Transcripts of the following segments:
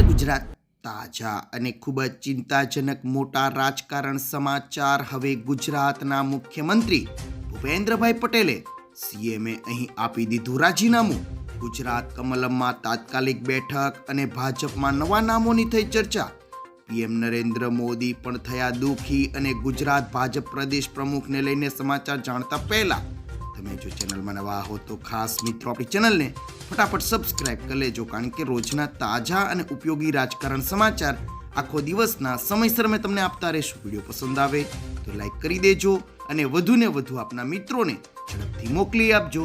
નમસ્કાર ગુજરાત. તાજા અને ખૂબ જ ચિંતાજનક મોટા રાજકારણ સમાચાર હવે ગુજરાતના મુખ્યમંત્રી ભૂપેન્દ્રભાઈ પટેલે સીએમએ અહીં આપી દીધું રાજીનામું. ગુજરાત કમલમમાં તાત્કાલિક બેઠક અને ભાજપમાં નવા નામોની થઈ ચર્ચા. પીએમ નરેન્દ્ર મોદી પણ થયા દુઃખી અને ગુજરાત ભાજપ પ્રદેશ પ્રમુખને લઈને સમાચાર જાણતા પહેલા તમે જો ચેનલમાં નવા હો તો ખાસ મિત્રો આપણી ચેનલને ફટાફટ સબસ્ક્રાઇબ કરી લેજો, કારણ કે રોજના તાજા અને ઉપયોગી રાજકારણ સમાચાર આખો દિવસના સમયસર મેં તમને આપતા રહીશું. વીડિયો પસંદ આવે તો લાઈક કરી દેજો અને વધુને વધુ આપના મિત્રોને ઝડપથી મોકલી આપજો.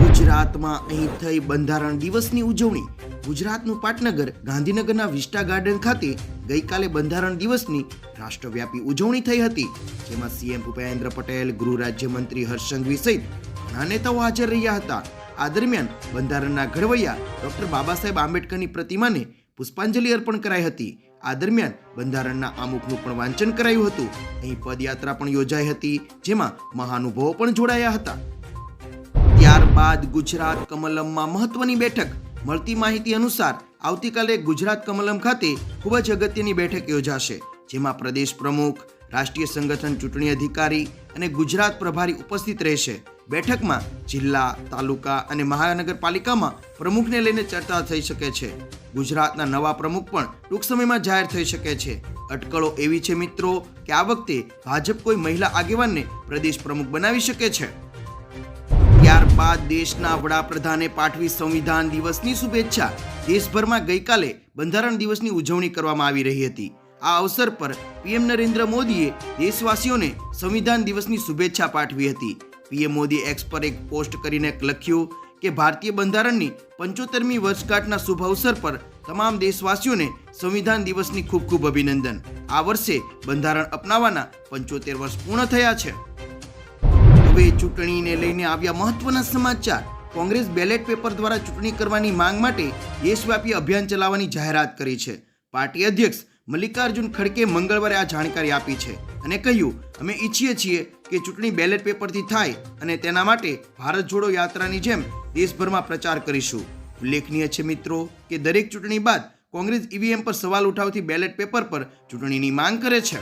ગુજરાતમાં અહીં થઈ બંધારણ દિવસની ઉજવણી ગુજરાતનું પાટનગર ગાંધીનગરના વિસ્ટા ગાર્ડન ખાતે ગઈકાલે બંધારણ દિવસની રાષ્ટ્રવ્યાપી ઉજવણી થઈ હતી, જેમાં સીએમ ભૂપેન્દ્ર પટેલ, ગૃહ રાજ્યમંત્રી હર્ષ સંઘવી સહિત ઘણા નેતાઓ હાજર રહ્યા હતા. આ દરમિયાન બંધારણના ઘડવૈયા ડોક્ટર બાબા સાહેબ આંબેડકરની પ્રતિમાને પુષ્પાંજલિ અર્પણ કરાઈ હતી. આ દરમિયાન બંધારણના આમુખનું પણ વાંચન કરાયું હતું. અહીં પદયાત્રા પણ યોજાઈ હતી, જેમાં મહાનુભાવો પણ જોડાયા હતા. ત્યારબાદ ગુજરાત કમલમમાં મહત્વની બેઠક મળતી માહિતી અનુસાર આવતીકાલે ગુજરાત કમલમ ખાતે ખૂબ જ અગત્યની બેઠક યોજાશે, જેમાં પ્રદેશ પ્રમુખ, રાષ્ટ્રીય સંગઠન ચૂંટણી અધિકારી અને ગુજરાત પ્રભારી ઉપસ્થિત રહેશે. બેઠકમાં જિલ્લા, તાલુકા અને મહાનગરપાલિકામાં પ્રમુખને લઈને ચર્ચા થઈ શકે છે. ગુજરાતના નવા પ્રમુખ પણ ટૂંક સમયમાં જાહેર થઈ શકે છે. અટકળો એવી છે મિત્રો કે આ વખતે ભાજપ કોઈ મહિલા આગેવાનને પ્રદેશ પ્રમુખ બનાવી શકે છે. ત્યારબાદ દેશના વડાપ્રધાને પાઠવી સંવિધાન દિવસની શુભેચ્છા. દેશભરમાં ગઈકાલે બંધારણ દિવસની ઉજવણી કરવામાં આવી રહી હતી. આ અવસર પર પીએમ નરેન્દ્ર મોદીએ દેશવાસીઓને સંવિધાન દિવસની શુભેચ્છા પાઠવી હતી. પીએમ મોદી એક્સ પર એક પોસ્ટ કરીને લખ્યું કે, ભારતીય બંધારણની પંચોતેરમી વર્ષગાંઠના શુભ અવસર પર તમામ દેશવાસીઓને સંવિધાન દિવસની ખૂબ ખૂબ અભિનંદન. આ વર્ષે બંધારણ અપનાવવાના પંચોતેર વર્ષ પૂર્ણ થયા છે. હવે ચૂંટણીને લઈને આવ્યા મહત્વના સમાચાર. કોંગ્રેસ બેલેટ પેપર દ્વારા ચૂંટણી કરવાની માંગ માટે દેશવ્યાપી અભિયાન ચલાવવાની જાહેરાત કરી છે. પાર્ટી અધ્યક્ષ મલ્લિકાર્જુન ખડકે મંગળવારે આ જાણકારી આપી છે અને કહ્યું, અમે ઈચ્છીએ છીએ કે ચૂંટણી બેલેટ પેપરથી થાય અને તેના માટે ભારત જોડો યાત્રાની જેમ દેશભરમાં પ્રચાર કરીશું. ઉલ્લેખનીય છે મિત્રો કે દરેક ચૂંટણી બાદ કોંગ્રેસ ઈવીએમ પર સવાલ ઉઠાવતી બેલેટ પેપર પર ચૂંટણીની માંગ કરે છે.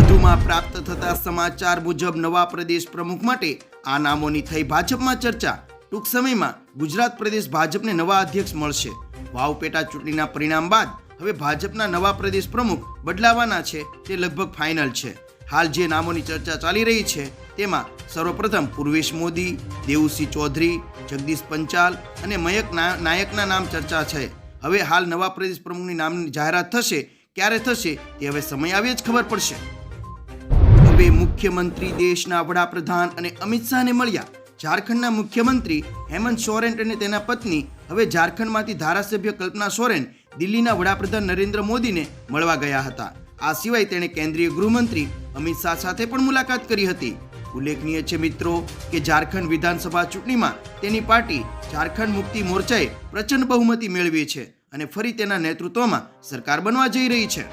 વધુમાં પ્રાપ્ત થતા સમાચાર મુજબ નવા પ્રદેશ પ્રમુખ માટે આ નામોની થઈ ભાજપમાં ચર્ચા. ટૂંક સમયમાં ગુજરાત પ્રદેશ ભાજપને નવા અધ્યક્ષ મળશે. વાવ પેટા ચૂંટણીના પરિણામ બાદ હવે ભાજપના નવા પ્રદેશ પ્રમુખ બદલાવાના છે, તે લગભગ ફાઇનલ છે. હાલ જે નામોની ચર્ચા ચાલી રહી છે, તેમાં સર્વપ્રથમ પૂર્વેશ મોદી, દેવુસિંહ ચૌધરી, જગદીશ પંચાલ અને મયક નાયકના નામ ચર્ચા છે. હવે હાલ નવા પ્રદેશ પ્રમુખની નામની જાહેરાત થશે, ક્યારે થશે, તે હવે સમય આવે જ ખબર પડશે. હવે મુખ્યમંત્રી દેશના વડાપ્રધાન અને અમિત શાહને મળ્યા. ઝારખંડના મુખ્યમંત્રી હેમંત સોરેન અને તેના પત્ની, હવે ઝારખંડમાંથી ધારાસભ્ય કલ્પના સોરેન, દિલ્હીના વડાપ્રધાન નરેન્દ્ર મોદીને મળવા ગયા હતા. આ સિવાય તેણે કેન્દ્રીય ગૃહમંત્રી અમિત શાહ સાથે પણ મુલાકાત કરી હતી. ઉલ્લેખનીય છે મિત્રો કે ઝારખંડ વિધાનસભા ચૂંટણીમાં તેની પાર્ટી ઝારખંડ મુક્તિ મોરચાએ પ્રચંડ બહુમતી મેળવી છે અને ફરી તેના નેતૃત્વમાં સરકાર બનવા જઈ રહી છે.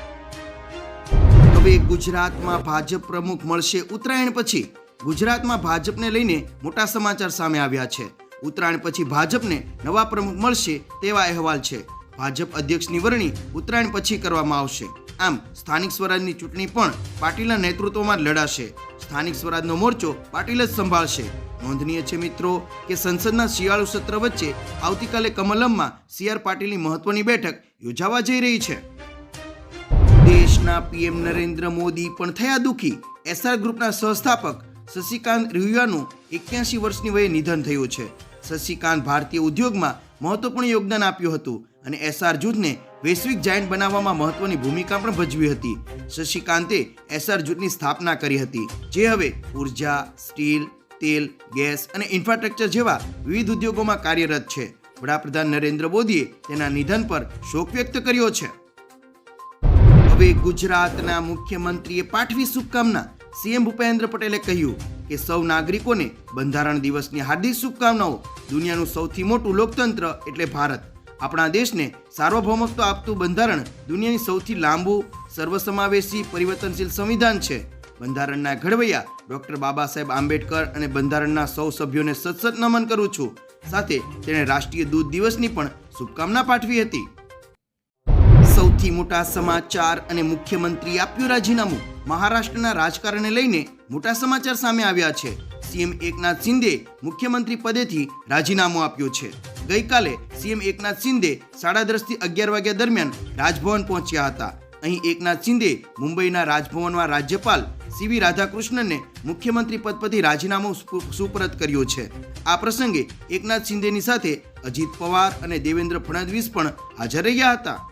હવે ગુજરાતમાં ભાજપ પ્રમુખ મળશે ઉત્તરાયણ પછી. ગુજરાતમાં ભાજપને લઈને મોટા સમાચાર સામે આવ્યા છે. ઉત્તરાયણ પછી ભાજપને નવા પ્રમુખ મળશે તેવા અહેવાલ છે. ભાજપ અધ્યક્ષની વરણી ઉત્તરાયણ પછી કરવામાં આવશે. આમ, સ્થાનિક સ્વરાજની ચૂંટણી પણ પાટીલના નેતૃત્વમાં લડાશે. સ્થાનિક સ્વરાજનો મોરચો પાટીલ જ સંભાળશે. નોંધનીય છે મિત્રો કે સંસદના શિયાળુ સત્ર વચ્ચે આવતીકાલે કમલમમાં સી આર પાટીલની મહત્વની બેઠક યોજાવા જઈ રહી છે. દેશના પીએમ નરેન્દ્ર મોદી પણ થયા દુઃખી. એસઆર ગ્રુપના સહસ્થાપક શશિકાંત રિહુયાનું એક્યાસી વર્ષની વયે નિધન થયું છે. શશિકાંત ભારતીય ઉદ્યોગમાં મહત્વપૂર્ણ યોગદાન આપ્યું હતું અને એસઆર જૂથને વૈશ્વિક જાયન્ટ બનાવવામાં મહત્વની ભૂમિકા પણ ભજવી હતી. શશિકાંતે એસઆર જૂથની સ્થાપના કરી હતી, જે હવે ઊર્જા, સ્ટીલ, તેલ, ગેસ અને ઇન્ફ્રાસ્ટ્રક્ચર જેવા વિવિધ ઉદ્યોગોમાં કાર્યરત છે. વડાપ્રધાન નરેન્દ્ર મોદીએ તેના નિધન પર શોક વ્યક્ત કર્યો છે. હવે ગુજરાતના મુખ્યમંત્રીએ પાઠવી શુભકામના. સીએમ ભૂપેન્દ્ર પટેલે કહ્યું કે સૌ નાગરિકોને બંધારણ દિવસની હાર્દિક શુભકામનાઓ. દુનિયાનું સૌથી મોટું લોકતંત્ર એટલે ભારત. આપણા દેશને સાર્વભૌમત્વ આપતું બંધારણ દુનિયાની સૌથી લાંબુ, સર્વસમાવેશી, પરિવર્તનશીલ સંવિધાન છે. બંધારણના ઘડવૈયા ડોક્ટર બાબા સાહેબ આંબેડકર અને બંધારણના સૌ સભ્યોને સતસત નમન કરું છું. સાથે તેણે રાષ્ટ્રીય દૂધ દિવસની પણ શુભકામના પાઠવી હતી. સૌથી મોટા સમાચાર અને મુખ્યમંત્રી આપ્યું રાજીનામું. મહારાષ્ટ્રના રાજકારણને લઈને મોટા સમાચાર સામે આવ્યા છે. સીએમ એકનાથ શિંદે મુખ્યમંત્રી પદેથી રાજીનામું આપ્યું છે. ગઈકાલે સીએમ એકનાથ શિંદે સાડા દસથી અગિયાર વાગ્યા દરમિયાન રાજભવન પહોંચ્યા હતા. અહીં એકનાથ શિંદે મુંબઈના રાજભવનમાં રાજ્યપાલ સીવી રાધાકૃષ્ણનને મુખ્યમંત્રી પદ પરથી રાજીનામું સુપુ- સુપરત કર્યું છે. આ પ્રસંગે એકનાથ શિંદેની સાથે અજીત પવાર અને દેવેન્દ્ર ફડણવીસ પણ હાજર રહ્યા હતા.